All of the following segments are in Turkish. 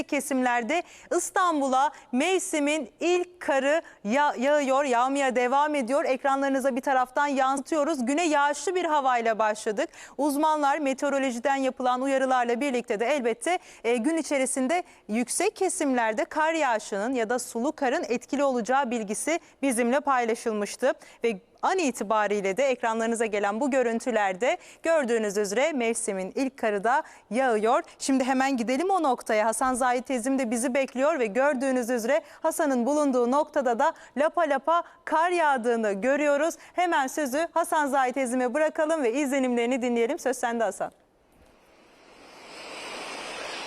kesimlerde İstanbul'a mevsimin ilk karı ya- yağıyor, yağmaya devam ediyor. Ekranlarınıza bir taraftan yansıtıyoruz. Güne yağışlı bir havayla başladık. Uzmanlar meteorolojiden yapılan uyarılarla birlikte de elbette e, gün içerisinde yüksek kesimlerde kar yağışının ya da sulu karın etkili olacağı bilgisi bizimle paylaşılmıştı. Ve An itibariyle de ekranlarınıza gelen bu görüntülerde gördüğünüz üzere mevsimin ilk karı da yağıyor. Şimdi hemen gidelim o noktaya. Hasan Zahit teyzim de bizi bekliyor ve gördüğünüz üzere Hasan'ın bulunduğu noktada da lapa lapa kar yağdığını görüyoruz. Hemen sözü Hasan Zahit teyzime bırakalım ve izlenimlerini dinleyelim. Söz sende Hasan.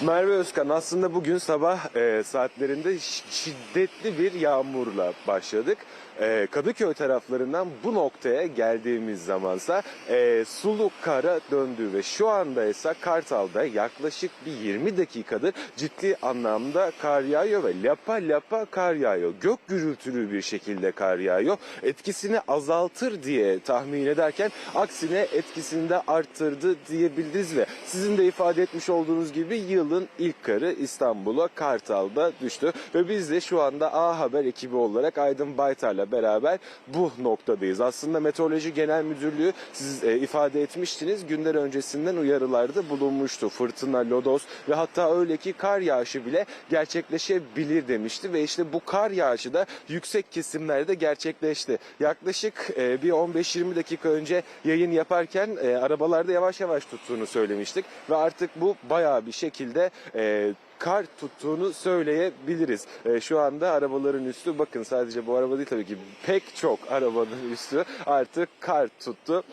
Merve Özkan aslında bugün sabah e, saatlerinde şiddetli bir yağmurla başladık. E, Kadıköy taraflarından bu noktaya geldiğimiz zamansa e, sulu kara döndü ve şu anda ise Kartal'da yaklaşık bir 20 dakikadır ciddi anlamda kar yağıyor ve lapa lapa kar yağıyor. Gök gürültülü bir şekilde kar yağıyor. Etkisini azaltır diye tahmin ederken aksine etkisini de arttırdı diyebiliriz ve sizin de ifade etmiş olduğunuz gibi yılın ilk karı İstanbul'a Kartal'da düştü ve biz de şu anda A Haber ekibi olarak Aydın Baytar'la beraber bu noktadayız. Aslında Meteoroloji Genel Müdürlüğü siz e, ifade etmiştiniz günler öncesinden uyarılarda bulunmuştu. Fırtına, lodos ve hatta öyle ki kar yağışı bile gerçekleşebilir demişti ve işte bu kar yağışı da yüksek kesimlerde gerçekleşti. Yaklaşık e, bir 15-20 dakika önce yayın yaparken e, arabalarda yavaş yavaş tuttuğunu söylemiştik ve artık bu bayağı bir şekilde e, kar tuttuğunu söyleyebiliriz. E, şu anda arabaların üstü bakın sadece bu araba değil tabii ki pek çok arabanın üstü artık kar tuttu.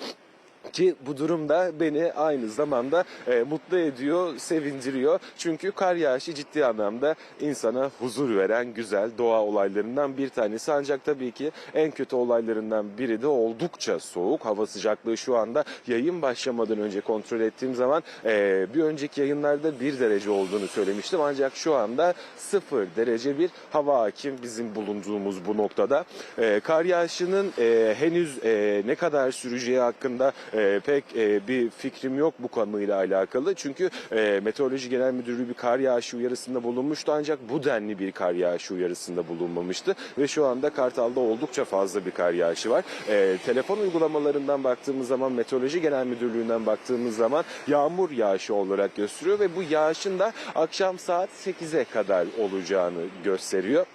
Ki bu durum da beni aynı zamanda e, mutlu ediyor, sevindiriyor. Çünkü kar yağışı ciddi anlamda insana huzur veren güzel doğa olaylarından bir tanesi. Ancak tabii ki en kötü olaylarından biri de oldukça soğuk. Hava sıcaklığı şu anda yayın başlamadan önce kontrol ettiğim zaman e, bir önceki yayınlarda 1 derece olduğunu söylemiştim. Ancak şu anda 0 derece bir hava hakim bizim bulunduğumuz bu noktada. E, kar yağışının e, henüz e, ne kadar süreceği hakkında e, pek e, bir fikrim yok bu konuyla alakalı. Çünkü e, Meteoroloji Genel Müdürlüğü bir kar yağışı uyarısında bulunmuştu ancak bu denli bir kar yağışı uyarısında bulunmamıştı. Ve şu anda Kartal'da oldukça fazla bir kar yağışı var. E, telefon uygulamalarından baktığımız zaman Meteoroloji Genel Müdürlüğü'nden baktığımız zaman yağmur yağışı olarak gösteriyor ve bu yağışın da akşam saat 8'e kadar olacağını gösteriyor.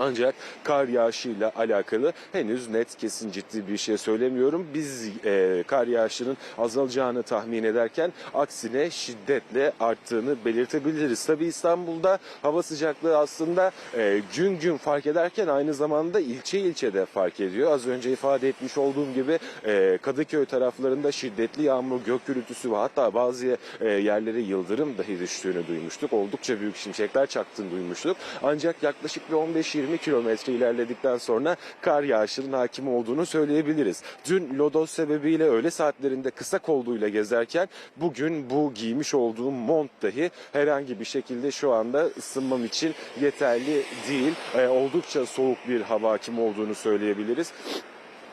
Ancak kar yağışıyla alakalı henüz net kesin ciddi bir şey söylemiyorum. Biz e, kar yağışının azalacağını tahmin ederken aksine şiddetle arttığını belirtebiliriz. Tabi İstanbul'da hava sıcaklığı aslında e, gün gün fark ederken aynı zamanda ilçe ilçe de fark ediyor. Az önce ifade etmiş olduğum gibi e, Kadıköy taraflarında şiddetli yağmur, gök gürültüsü ve hatta bazı e, yerlere yıldırım dahi düştüğünü duymuştuk. Oldukça büyük şimşekler çaktığını duymuştuk. Ancak yaklaşık bir 15-20 kilometre ilerledikten sonra kar yağışının hakim olduğunu söyleyebiliriz. Dün lodos sebebiyle öğle saatlerinde kısa kolluyla gezerken bugün bu giymiş olduğum mont dahi herhangi bir şekilde şu anda ısınmam için yeterli değil. Ee, oldukça soğuk bir hava hakim olduğunu söyleyebiliriz.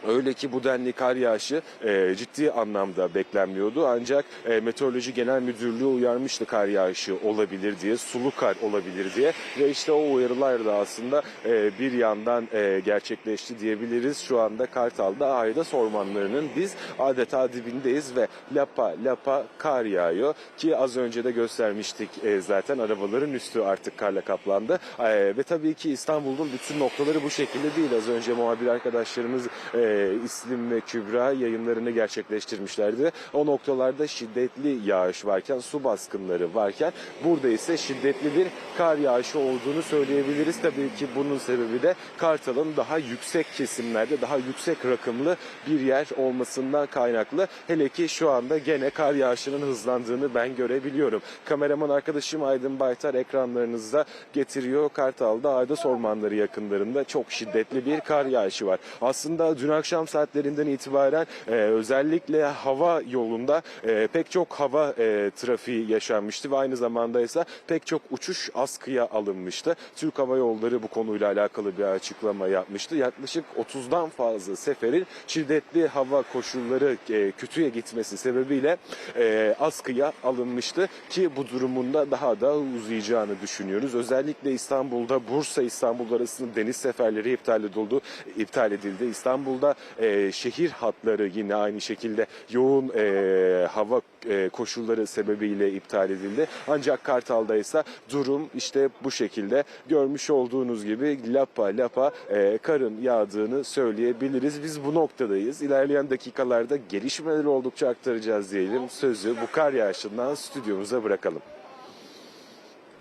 Öyle ki bu denli kar yağışı e, ciddi anlamda beklenmiyordu. Ancak e, Meteoroloji Genel Müdürlüğü uyarmıştı kar yağışı olabilir diye, sulu kar olabilir diye. Ve işte o uyarılar da aslında e, bir yandan e, gerçekleşti diyebiliriz. Şu anda Kartal'da Aydas ormanlarının biz adeta dibindeyiz ve lapa lapa kar yağıyor. Ki az önce de göstermiştik e, zaten arabaların üstü artık karla kaplandı. E, ve tabii ki İstanbul'un bütün noktaları bu şekilde değil. Az önce muhabir arkadaşlarımız e, İslim ve Kübra yayınlarını gerçekleştirmişlerdi. O noktalarda şiddetli yağış varken, su baskınları varken burada ise şiddetli bir kar yağışı olduğunu söyleyebiliriz. Tabii ki bunun sebebi de Kartal'ın daha yüksek kesimlerde, daha yüksek rakımlı bir yer olmasından kaynaklı. Hele ki şu anda gene kar yağışının hızlandığını ben görebiliyorum. Kameraman arkadaşım Aydın Baytar ekranlarınızda getiriyor. Kartal'da Aydos Ormanları yakınlarında çok şiddetli bir kar yağışı var. Aslında dün akşam saatlerinden itibaren e, özellikle hava yolunda e, pek çok hava e, trafiği yaşanmıştı ve aynı zamanda ise pek çok uçuş askıya alınmıştı. Türk Hava Yolları bu konuyla alakalı bir açıklama yapmıştı. Yaklaşık 30'dan fazla seferin şiddetli hava koşulları e, kötüye gitmesi sebebiyle e, askıya alınmıştı ki bu durumunda daha da uzayacağını düşünüyoruz. Özellikle İstanbul'da Bursa İstanbul arasında deniz seferleri iptal edildi. iptal edildi. İstanbul'da e, şehir hatları yine aynı şekilde yoğun e, hava e, koşulları sebebiyle iptal edildi. Ancak Kartal'da ise durum işte bu şekilde görmüş olduğunuz gibi lapa lapa e, karın yağdığını söyleyebiliriz. Biz bu noktadayız. İlerleyen dakikalarda gelişmeleri oldukça aktaracağız diyelim. Sözü bu kar yağışından stüdyomuza bırakalım.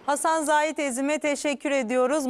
Hasan Zahit Ezim'e teşekkür ediyoruz.